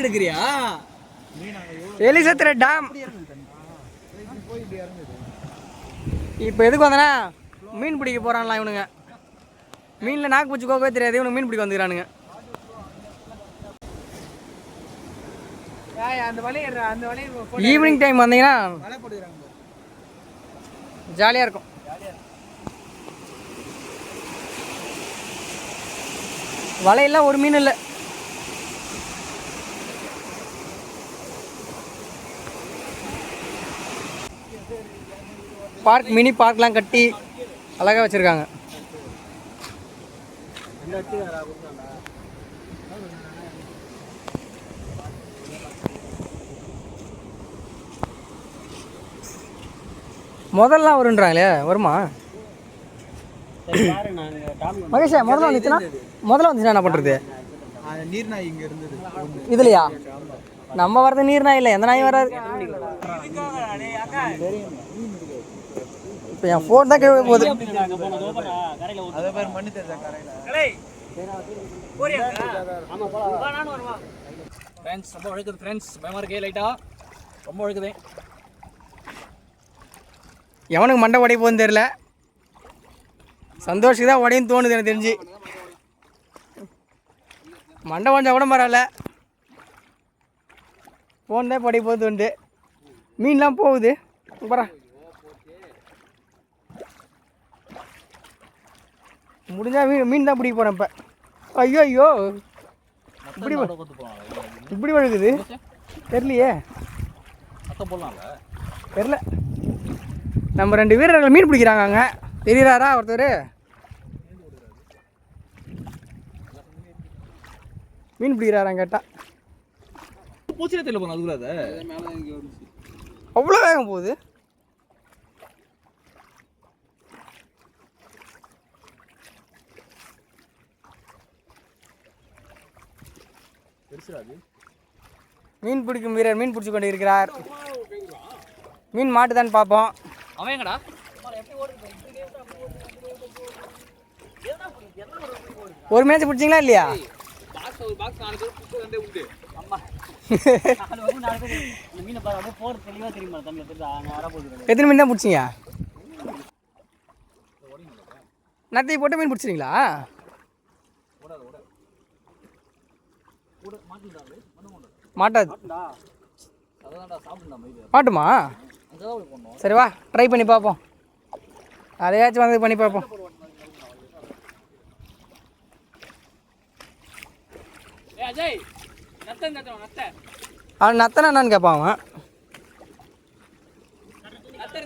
எடுக்கிறியா? எலிசத்திர dam இப்போ எதுக்கு வந்தனா? மீன் பிடிக்க போகிறான்லாம் இவனுங்க. மீனில் நாக்கு பூச்சி கோக்கவே தெரியாது. இவனுக்கு மீன் பிடிக்க வந்துக்கிறானுங்க. ஈவினிங் டைம் வந்தீங்கன்னா ஜாலியாக இருக்கும். வலையெல்லாம் ஒரு மீன் இல்லை. பார்க் மினி பார்க்லாம் கட்டி அழகாக வச்சுருக்காங்க. முதல்லாம் வருன்றாங்களே வருமா? மகேஷா முதல்ல வந்துச்சுன்னா முதல்ல வந்துச்சுன்னா என்ன பண்ணுறது நீர்நாய் இங்கே இருந்தது இதுலையா? நம்ம வர்றது நீர் நாய் இல்லை எந்த நாய் வராது. இப்போ என் ஃபோன் தான் கீழே போகுது. ஃப்ரெண்ட்ஸ் ரொம்ப உழைக்குது ஃப்ரெண்ட்ஸ் பயமாக இருக்கே லைட்டாக ரொம்ப உழைக்குது எவனுக்கு மண்டை உடைய போகுதுன்னு தெரில சந்தோஷத்துக்கு தான் உடையும் தோணுது எனக்கு தெரிஞ்சு. மண்டை உடஞ்சா கூட பரவாயில்ல. ஃபோன் தான் படி போகுது உண்டு மீன்லாம் போகுது. பரா. முடிஞ்சா மீன் மீன் தான் பிடிக்க போகிறேன் இப்போ. ஐயோ ஐயோ. இப்படி இப்படி வழுகுது. தெரியலையே. தெரில நம்ம ரெண்டு வீரர்கள் மீன் பிடிக்கிறாங்க அங்கே தெரியுறாரா ஒருத்தர்? மீன் பிடிக்கிறாராம் கேட்டா. பூச்சிலே தெரியல போன அதுக்குள்ள அவ்வளோ வேகம் போகுது. மீன் பிடிக்கும் வீரர் மீன் பிடிச்சி கொண்டு இருக்கிறார் மீன் மாட்டுதான்னு பார்ப்போம். அவன் எங்கடா? ஒரு மேட்ச் பிடிச்சிங்களா இல்லையா? எத்தனை மீன் தான் பிடிச்சிங்க? நத்தை போட்டு மீன் பிடிச்சிங்களா மாட்டாது மாட்டுமா? சரி வா ட்ரை பண்ணி பார்ப்போம். அதையாச்சும் வந்து பண்ணி பார்ப்போம். அவன் நத்தனை என்னன்னு கேட்பான் அவன். நத்தை